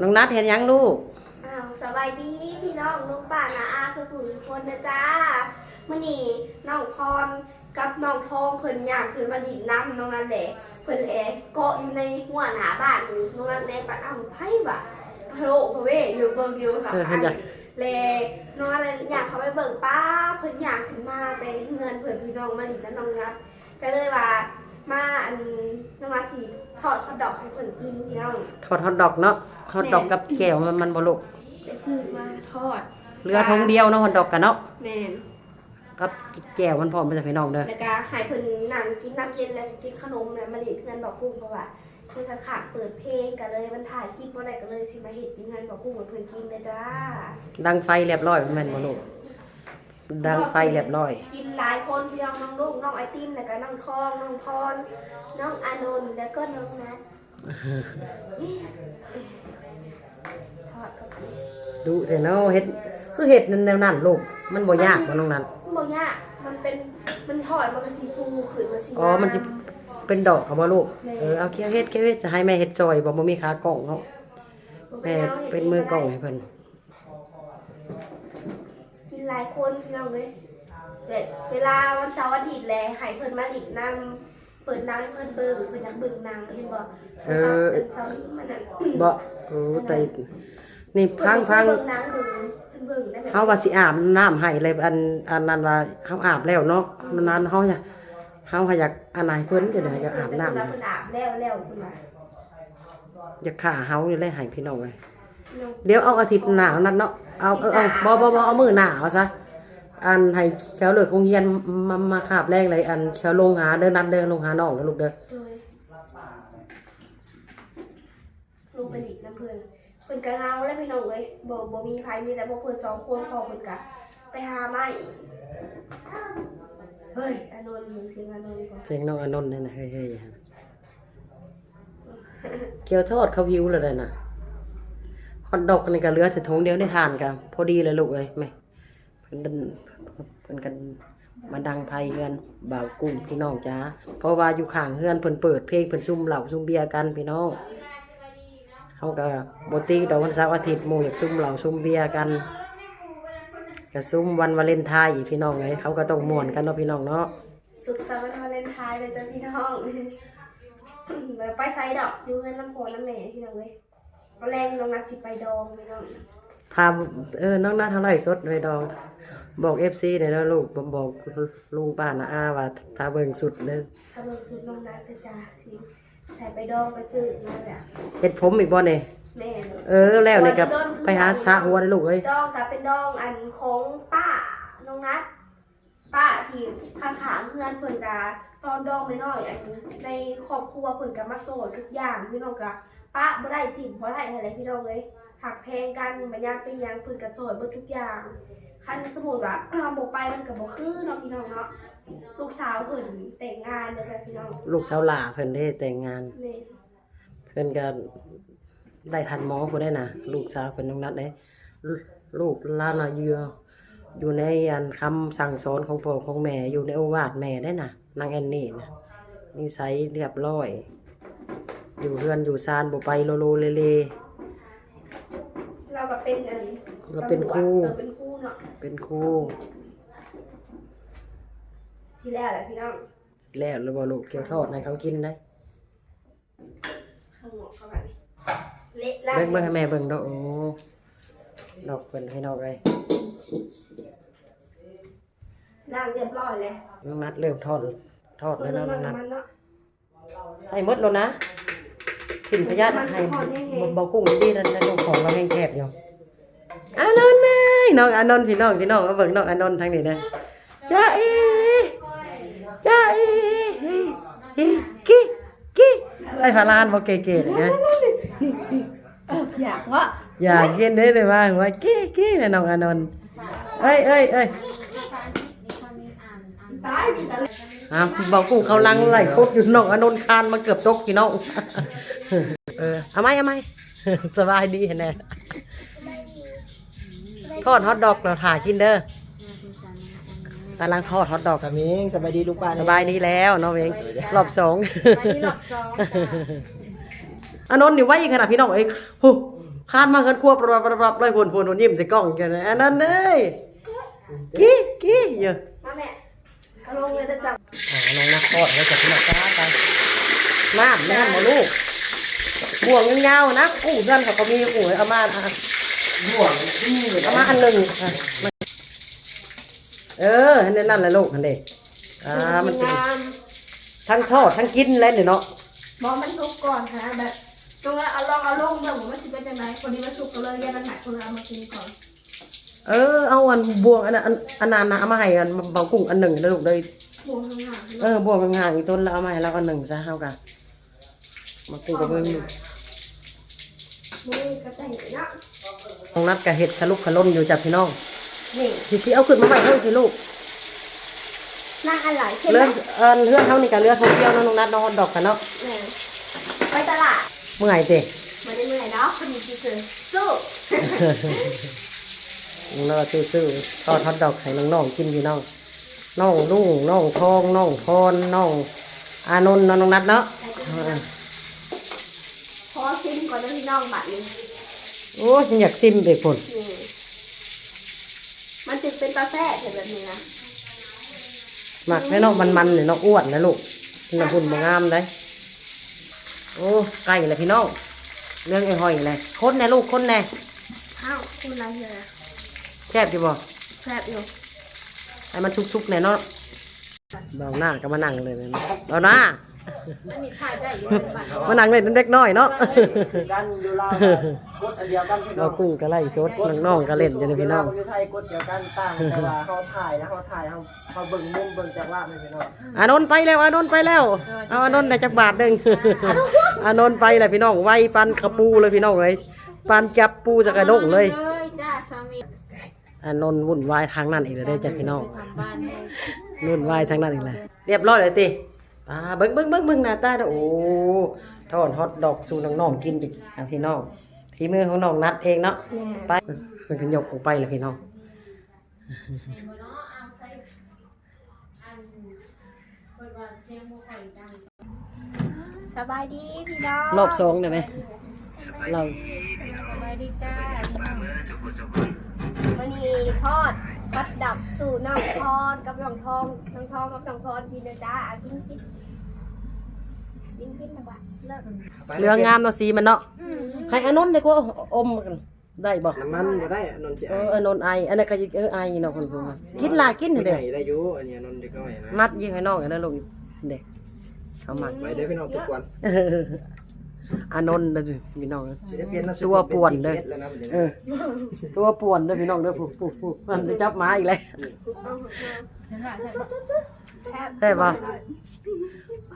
น้องนัดเห็นยังลูกอ้าวสบายดีพี่น้องลูกป้านาอาสุขุมทุกคนนะจ้ามื่อนี้น้องพรกับน้องทองเพิ่นอยากขึ้นมาดินน้ำน้องนั่นแหละเพิ่นแหละเกาะอยู่ในหัวหน้าบ้านนี่น้องนั่นแหละปัดอ้าวไพ่บ่ะพะโลพะเวอยู่เบิ่งอยู่กับเออเพิ่นอยากแลน้องนั่นแหละอยากเข้าไปเบิ่งป้าเพิ่นอยากขึ้นมาแต่เงินเพิ่นพี่น้องมาดินแล้วน้องนัดก็เลยว่า มาอันน้องนัดสิทอดฮอทดอกให้เพิ่นกินพี่น้องทอดฮอทดอกเนาะฮอทดอกกับแก้วมันมันบ่ลูกไปซื้อมาทอดเรือทงเดียวเนาะฮอทดอกกันเนาะแม่นกับแก้วมันพร้อมไปจากพี่น้องเด้อแล้วก็ใหายเพิ่นนั่งกินน้ำเย็นแล้วกินขนมแล้วมาเล่นเพื่อนบอกกุ้งเพราะว่าเพิ่นก็ขาดเปิดเพลงกันเลยมันถ่ายคลิปบ่ได้ก็เลยสิมาเฮ็ดอยู่เงินบอกกุ้งเหมือนเพิ่นกินเลยจ้าดังไฟเรียบร้อยแม่นบ่ลูก ดังไฟเรียบร้อย กินหลายคนพี่น้องน้องลูกน้องไอติมแล้วก็น้องทองน้องพรน้องอานนท์แล้วก็น้องนัททอดกับอันนี้ดูเถอะเนาะเฮ็ดคือเฮ็ดนั่นแนวนั้นลูกมันบ่ยากบ่น้องนัดบ่ยากมันเป็นมันทอดมันก็สิฟูขึ้นมาสิอ๋อมันจะเป็นดอกเขาบ่ลูกเออเอาเคี้ยวเฮ็ดเคี้ยวเฮ็ดจะให้แม่เฮ็ดจอยบ่บ่มีขากล่องเนาะแม่เป็นมือกล่องให้เพิ่นกิน หลายคนพี่น้องเลยเวลเวลาวันเสาร์อาทิตย์แลให้เพิ่นมาหลินนำเปิดหนางให้เพิ่นเบิ่งเพิ่นอยากเบิ่งหนางเห็นบ่เออเสาร์นี้มันน่ะบ่โอ้แต่นี่พังพังเบิ่งหนางเบิ่งเพิ่นเบิ่งได้ไหมเฮาว่าสิอาบน้ำให้เลยอันอันนั้นว่าเฮาอาบแล้วเนาะนั้นเฮาอยากเฮาอยากอันไหนเพิ่นเดี๋ยวนี้อยากอาบน้ำเพิ่นอาบแล้วแล้วเพิ่นว่าอยากฆ่าเฮานี่เลยให้พี่น้องเลยน้อง เดี๋ยวเอาอาทิตย์หน้านั้นเนาะเอาเออเอาบ่บ่บ่เอามื้อหน้าเอาซะอันให้เขียวเลิกโรงเรียนมามาคาบแรงเลยอันเขียวลงหาเด้อนัดเด้อลงหาน้องเด้อลูกเด้อโดยลูกไปหลินน้ำเพิ่นเพิ่นก็เฮาแล้วพี่น้องเอ้ยบ่บ่มีใครมีแต่พวกเพิ่นสองคนพอเพิ่นก็ไปหาไม้เฮ้ยอานนท์มึงเสียงอานนท์ก่อนเสียงน้องอานนท์นี่นะเฮ้ยๆเกี่ยวทอดเขาหิวแล้วเด้อน่ะ ฮอทดอกนี่ก็เหลือแต่ถุงเดียวได้ทานกันพอดีเลยลูกเอ้ยแม่เพิ่นดันเพิ่นกันมาดังไผเฮือนบ่าวกุ้งพี่น้องจ้าเพราะว่าอยู่ข้างเฮือนเพิ่นเปิดเพลงเพิ่นซุ่มเหล้าซุ่มเบียร์กันพี่น้องเฮาก็บตีดอกวันเสาร์อาทิตย์หมู่อยากซุ่มเหล้าซุ่มเบียร์กันก็ซุ่มวันวาเลนไทน์อีกพี่น้องเอ้ยเขาก็ต้องม่วนกันเนาะพี่น้องเนาะสุขสันต์วันวาเลนไทน์เลยจ้ะพี่น้องแบบไปไซดอกอยู่เงินน้ำโพน้ำแม่พี่น้องเว้ย แรงน้องนัดสิไปดองพี่น้องถ้าเออน้องนัดเท่าไหร่สดไว้ดอง บอก FC หน่อยเด้อลูกบอกลุงป้านะอาว่าถ้าเบิ่งสุดเด้อถ้าเบิ่งชุดน้องนัดก็จะสิใส่ไปดองไปซื้อนั่นแหละเฮ็ดผมอีกบ่เนี่ยแม่เออแล้วนี่กับไปหาสระหัวได้ลูกเอ้ยดองกับเป็นดองอันของป้าน้องนัดป้าที่ข้างขาเพื่อนเพิ่นกะตอนดองไม่น้อยอันในครอบครัวเพิ่นกะมาโสดทุกอย่างพี่น้องกะ ป้าบ่ได้ถิ่มบ่ได้อะไรพี่น้องเลยหักแพงกันมันยากเป็นหยังเพิ่นกะโสดเบิดทุกอย่างคันสมมุติว่าบ่ไปมันก็บ่คือเนาะพี่น้องเนาะลูกสาวเพิ่นแต่งงานเด้อจ้ะพี่น้องลูกสาวหลาเพิ่นได้แต่งงานนี่เพิ่นก็ได้ทันหมอผู้ได้น่ะลูกสาวเพิ่นน้องนัดเด้ลูลูกหลานน่ะอยู่อยู่ในอันคำสั่งสอนของพ่อของแม่อยู่ในโอวาทแม่ได้น่ะนางแอนนี่น่ะนิสัยเรียบร้อย อยู่เฮือนอยู่ซานบ่ไปโลโลเลเล เราก็เป็นอันเราเป็นครูเออเป็นครูเนาะเป็นครูสิแล้วแหละพี่น้องแล้วแล้วบ่ลูกเกี่ยวทอดให้เขากินได้ข้างหมกเข้ามาเละล่าเบิ่งเบิ่งให้แม่เบิ่งเนาะโอ้ดอกเพิ่นให้ดอกเลยล่างเรียบร้อยเลยน้องนัดเริ่มทอดทอดแล้วเนาะน้องนัดมันเนาะใส่หมดแล้วนะ ถิ่นพยาธิให้บ่บ่กุ้งดีนั่นนั่นของเราแห้งแคบอยู่อานนท์นายน้องอานนท์พี่น้องพี่น้องมาเบิ่งน้องอานนท์ทางนี้นะจ้าเอจ้าเอเฮ้เฮ้กี้กี้ไอ้พาลานบ่เก๋ๆเลยนะเอออยากวะอย่ากินได้เลยว่าว่ากี้กี้นะน้องอานนท์เอ้ยเอ้ยเอ้ยตายดิตะเลยอะบอกกุ้งเขาลังไหลชดอยู่น้องอานนท์คานมาเกือบตกพี่น้อง เออเอาไหมเอาไหมสบายดีเห็นไหมทอดฮอทดอกเราถ่ายกินเด้อกำลังทอดฮอทดอกสามิงสบายดีลูกป้าสเนี่ยบายดีแล้วน้องเองรอบสองอันนี้รอบสองอานนท์อยู่ไว้อีกขนาดพี่น้องเอ้ยหูคานมาเฮือนครัวปรับปรับเลยพนๆยิ้มใส่กล้องกันอันนั้นเอ้ยกี้กี้เยอะมาแม่เอาลงเลยจะจับอ่าน้องนักทอดไว้จากที่มาจ้าไปน้ำแม่นบ่ลูก บ่วงยาวๆนะกู้เดือนเขาก็มีกู้เอามาอะบ่วงที่นี่เอามาอันหนึ่งอะมาเอออันนั้นนั่นแหละลูกอันเด็กอ่ามันเป็นงามทั้งทอดทั้งกินเลยเนี่ยเนาะมองมันสุกก่อนค่ะแบบตรงนั้นเอาลองเอาลงเดี๋ยวผมมันจะเป็นยังไงคนนี้มันสุกก็เลยแยกมันหายคนละเอามากินก่อนเออเอาอันบวงอันนั้นอันอันนั้นนะเอามาให้อันเบากุ้งอันหนึ่งนะลูกเลยบวงข้างหลังเออบวงห่างๆอีกต้นแล้วเอามาให้เราอันหนึ่งซะเฮากัน มากุ้งกับเบิ่งมือกระแต่งเนาะน้องนัดกับเห็ดทะลุขะล้นอยู่จับพี่น้องนี่พี่พี่เอาขึ้นมาใหม่เพิ่มพี่ลูกนั่งอะไรใช่ไหมเลื่อนเออเลื่อนเท่านี้กับเลื่อนท่องเที่ยวเนาะน้องนัดเนาะฮอตดอกกันเนาะเนี่ยไปตลาดเมื่อไหร่เตะไม่ได้เมื่อยเนาะคนนี้คือสู้น้องซื้อๆทอดฮอตดอกให้น้องๆกินพี่น้องน้องลุงน้องทองน้องพรน้องอานนท์เนาะน้องนัดเนาะเออ พอซิมก่อ นนะพี่น้องบัตรนี้โอ้ยอยากซิมไปพุ่นนี่มันจึงเป็นตาแซ่บเห็นแบบนี้นะหมักให้เนาะมันๆเนี่ยเนาะอ้วนนะลูกน้ำพุ่นบ่งามได้โอ้ไก่เลยพี่น้องเรื่องไอ้หอยเลยคนแน่ลูกคนแน่อ้าวคุณอะไรเลยแซ่บดีบ่แซ่บอยู่ให้มันชุกๆแน่เนาะเบาหน้าก็มานั่งเลยนะเบาหน้า อันนี้ถ่ายได้อยู่บัตรมานั่งเล่นเด็กน้อยเนาะ กันอยู่ลาวกดอันเดียวกันพี่น้เราองกุ้งก็ไล่ชดน้องๆก็เล่นอยู่นี่พี่น้อง อยู่ไทยกดเดียวกันต่างแต่ว่าเขาถ่ายนะเขาถ่ายเขาเขาเบิ่งมุมเบิ่งจังหวะไม่พี่น้องอานนท์ไปแล้วอานนท์ไปแล้วเอาอานนท์ได้จักบาทหนึ่ง อานนท์ไปเลยพี่น้องไวปันขะปูเลยพี่น้องเลยปันจับปูจากกระดงเลยเลยจ้าสามีอานนท์วุ่นวายทางนั้นอีกเลยเด้อจ้ะพี่น้องทำบ้านให้ วุ่นวายทางนั้นอีกเลยเรียบร้อยเลยติ อ่าเบิ้งเบิ้งเบิ้งเบิ้งหน้าตาเด้อโอ้ทอดฮอตดอกสู่น้องๆกินจิอะพี่น้องฝีมือของน้องนัดเองเนาะแม่ไปเพิ่นขยกออกไปเลยพี่น้องเห็นบ่เนาะเอาใส่อันเปิดว่าเสียงบ่ค่อยดังสบายดีพี่น้องรอบสองได้ไหมเราสบายดีจ้าพี่น้องวันนี้ทอดวัดดับ สู่น้องทอนกับน้องทองน้องทองกับน้องทอนกินเลยจ้าอะกินกินกินกินนะบ้าเลิกเรืองามเนาะสีมันเนาะให้อานนท์ได้กว่าอมกันได้บ่น้ำมันบ่ได้นนท์สิเอออานนท์ไออันนั้นก็ยิเออไอเนาะคนพูดมากินหลายกินได้เด้อได้อยู่อันนี้นนท์เด็กน้อยนะมัดยิงให้น้องกันนะลูกเด็กเขามักไปเด้อพี่น้องทุกคนเอออานนท์นะพี่น้องสิได้เปลี่ยนน้ำซุปตัวป่วนเด้อป็แล้วนะบัดนี้เออตัวป่วนเด้อพี่น้องเด้อผู้ผู้ผู้มันไปจับหมาอีกแล้วเห็นว่าใช่บ่ใช่ป่ะ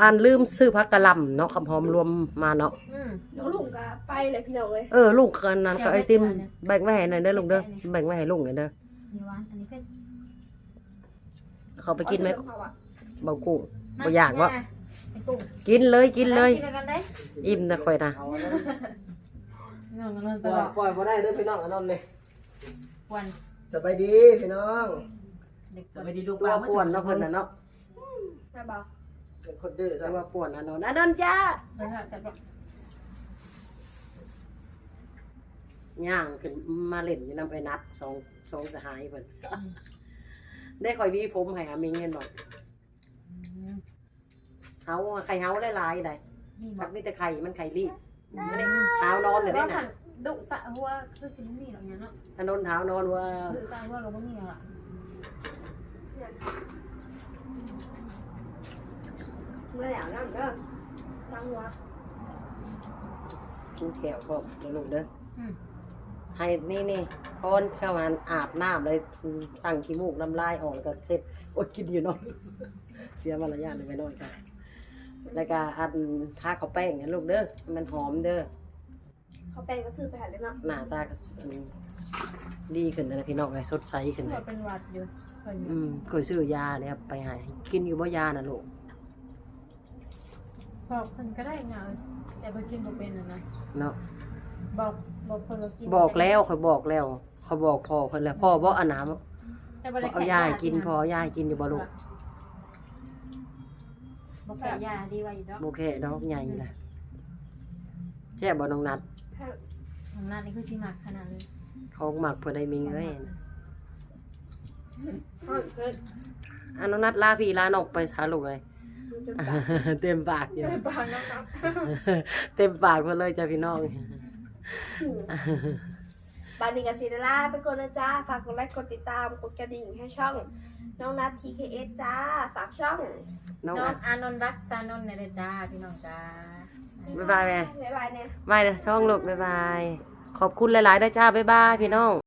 อ่านลืมซื้อผักกะหล่ำเนาะคำหอมรวมมาเนาะอืมน้องลุงก็ไปเลยพี่น้องเลยเออลุงกันนั้นก็ไอติมแบ่งไว้ให้หน่อยเด้อลุงเด้อแบ่งไว้ให้ลุงหน่อยเด้อนี่หวานอันนี้เผ็ดเขาไปกินไหมเอาอะเบากุ้งบ่อยากวะ ไอ้กุ้งกินเลยกินเลย กินกันได้อิ่มนะค่อยนะเอาอันนั้นน้องกันปไปล่อยบอกปล่อยบ่ได้เด้อพี่น้องอันนั้นเลยวันสบายดีพี่น้องเด็กสบายดีลูกตัวป่วนเนาะเพิ่นน่ะเนาะแม่บอกเป็นคนดื้อซะตัวป่วนอันนั้นอันนั้นจ้าไปหาแต่บอกย่างขึ้นมาเล่นอยู่นำไปนัดสองสองสหายเพิ่นได้คอยวีผมให้อามิงเห็นบ่อืม เฮาไข่เฮาหลายๆได้นี่บมัอกกมีแต่ไข่มันไข่รีบไม่ได้เท้านอนเลยได้ว่าน่ะผันดุสะหัวคือสิบ่มีหรอกเนี่ยเนาะถนนเท้านอนว่าดุสะหัวก็บ่มีหรอกเมื่อแล้วนั่นเด้อจังหวะกูแขวพร้อมเดี๋ยวลูกเด้ออืมให้นี่นี่คอนเข้ามาอาบน้ำเลยสั่งขี้มูกน้ำลายออกแล้วก็เสร็จอดกินอยู่เนอนเสียมารยาทเลยไปหน่อยกัน แล้วก็อันทาข้าวแป้งนะลูกเด้อให้มันหอมเด้อเขาแปลงก็ซื้อไปหันเลยเนาะหน้าตาก็อันดีขึ้นนะพี่น้องไอ้สดใสขึ้นหัเลวยเป็นหวัดอยู่เพิ่นอืมเคยซื้อยาเนี่ยไปใหากินอยู่บ่ยาน่ะลูกบอกเพิ่นก็ได้งาแต่บ่กินบ่เป็นน่ะนะเนาะบอกบอกเพิ่นว่ากินบอกแล้วเขาบอกแล้วเขาบอกพ่อเพิ่นแล้วพ่อบ่เอาน้ำแต่บ่ได้เอายาให้กินพอเอายาให้กินอยู่บ่ลูก บ่แค่ยาดีไว้อยู่ดอกโอเคดอกใหญ่นะแช่บ่น้องนัดน้องนัดนี่คือสิมักขนาดเลยของหมักเพื่อได้มีเงินฮ้อนเกินอันน้องนัดลาพี่ลาน้องไปช้าลูกเลยมันจะปากเต็มปากอยู่ไม่ปากน้องนัดเต็มปากหมดเลยจ้ะพี่น้องบานิกาซิเดล่าไปกดนะจ้า ฝากกดไลค์กดติดตาม กดกระดิ่งให้ช่อง น้องนัท TKS จ้า ฝากช่อง น้องน้ออะงอานนท์รักซานนท์เนี่ยเด้อจ้าพี่น้องจ้า บ๊ายบายแม่บ๊ายบายเนี่ย บายเด้อช่องลูกบ๊ายบาย ขอบคุณหลายๆด้วยจ้าบ๊ายบายพี่น้อง